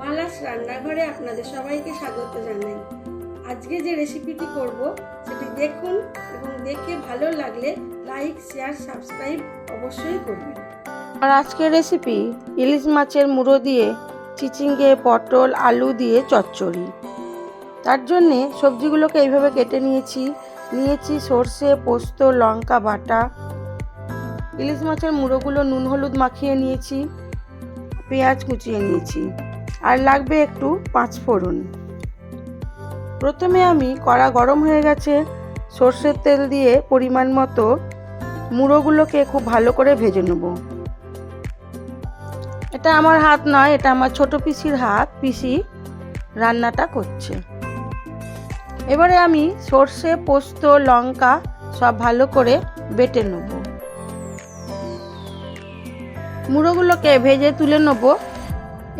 মালাস রান্নাঘরে আপনাদের সবাইকে স্বাগত জানাই। আজকে যে রেসিপিটি করব, সেটি দেখুন এবং দেখে ভালো লাগলে লাইক, শেয়ার, সাবস্ক্রাইব অবশ্যই করবেন। আর আজকের রেসিপি, ইলিশ মাছের মুড়ো দিয়ে চিচিঙ্গে, পটল, আলু দিয়ে চচ্চড়ি। তার জন্যে সবজিগুলোকে এইভাবে কেটে নিয়েছি। নিয়েছি সর্ষে, পোস্ত, লঙ্কা, বাটা। ইলিশ মাছের মুড়োগুলো নুন হলুদ মাখিয়ে নিয়েছি। পেঁয়াজ কুচিয়ে নিয়েছি। আর লাগবে একটু পাঁচ ফোড়ন। প্রথমে আমি কড়া গরম হয়ে গেছে, সর্ষের তেল দিয়ে পরিমাণ মতো মুড়োগুলোকে খুব ভালো করে ভেজে নেব। এটা আমার হাত নয়, এটা আমার ছোট পিসির হাত, পিসি রান্নাটা করছে। এবারে আমি সর্ষে, পোস্ত, লঙ্কা সব ভালো করে বেটে নেব। মুড়োগুলোকে ভেজে তুলে নেব।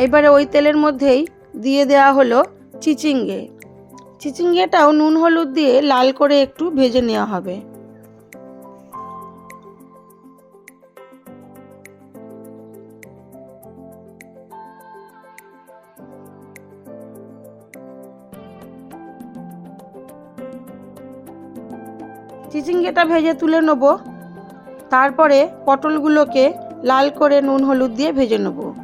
এবারে ওই তেলের মধ্যেই দিয়ে দেওয়া হলো চিচিঙ্গে। চিচিঙ্গেটাও নুন হলুদ দিয়ে লাল করে একটু ভেজে নেওয়া হবে। চিচিঙ্গেটা ভেজে তুলে নেব। তারপরে পটলগুলোকে লাল করে নুন হলুদ দিয়ে ভেজে নেব।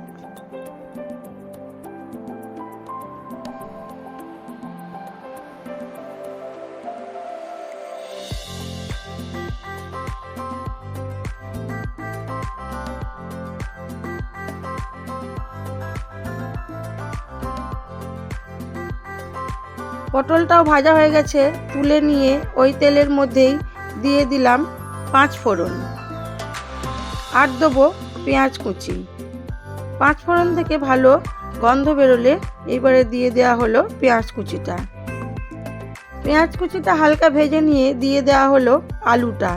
পটলটাও ভাজা হয়ে গেছে, তুলে নিয়ে ওই তেলের মধ্যেই দিয়ে দিলাম পাঁচ ফোড়ন। আর দেবো পেঁয়াজ কুচি। পাঁচ ফোড়ন থেকে ভালো গন্ধ বেরোলে এবারে দিয়ে দেওয়া হলো পেঁয়াজ কুচিটা। পেঁয়াজ কুচিটা হালকা ভেজে নিয়ে দিয়ে দেওয়া হলো আলুটা।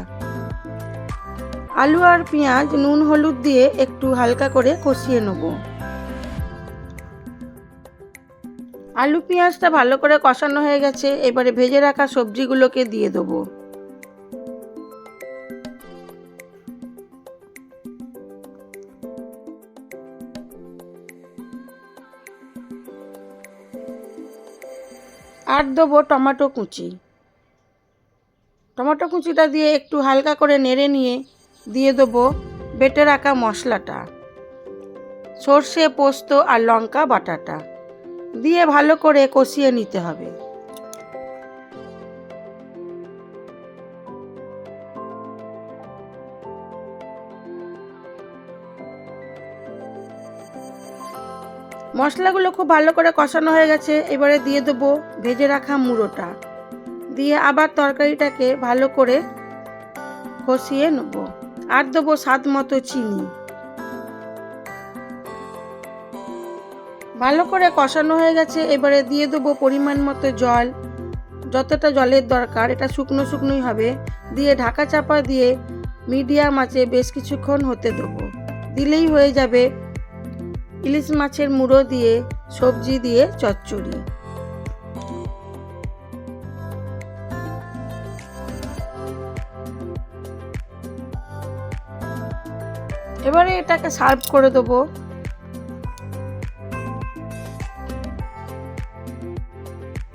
আলু আর পেঁয়াজ, নুন, হলুদ দিয়ে একটু হালকা করে কষিয়ে নেব। আলু পেঁয়াজটা ভালো করে কষানো হয়ে গেছে, এবারে ভেজে রাখা সবজিগুলোকে দিয়ে দেবো। আর দেবো টমেটো কুচি। টমেটো কুচিটা দিয়ে একটু হালকা করে নেড়ে নিয়ে দিয়ে দেবো বেটে রাখা মশলাটা, সর্ষে, পোস্ত আর লঙ্কা, বাটাটা। দিয়ে ভালো করে কষিয়ে নিতে হবে। মশলাগুলো খুব ভালো করে কষানো হয়ে গেছে, এবারে দিয়ে দেবো ভেজে রাখা মুড়োটা। দিয়ে আবার তরকারিটাকে ভালো করে কষিয়ে নেব। আর দেবো স্বাদ মতো চিনি। ভালো করে কষানো হয়ে গেছে, এবারে দিয়ে দেবো পরিমাণ মতো জল। যতটা জলের দরকার, এটা শুকনো শুকনোই হবে। দিয়ে ঢাকা চাপা দিয়ে মিডিয়াম আঁচে বেশ কিছুক্ষণ হতে দেবো। দিলেই হয়ে যাবে। ইলিশ মাছের মুড়ো দিয়ে, সবজি দিয়ে চচ্চড়ি। এবারে এটাকে সার্ভ করে দেবো।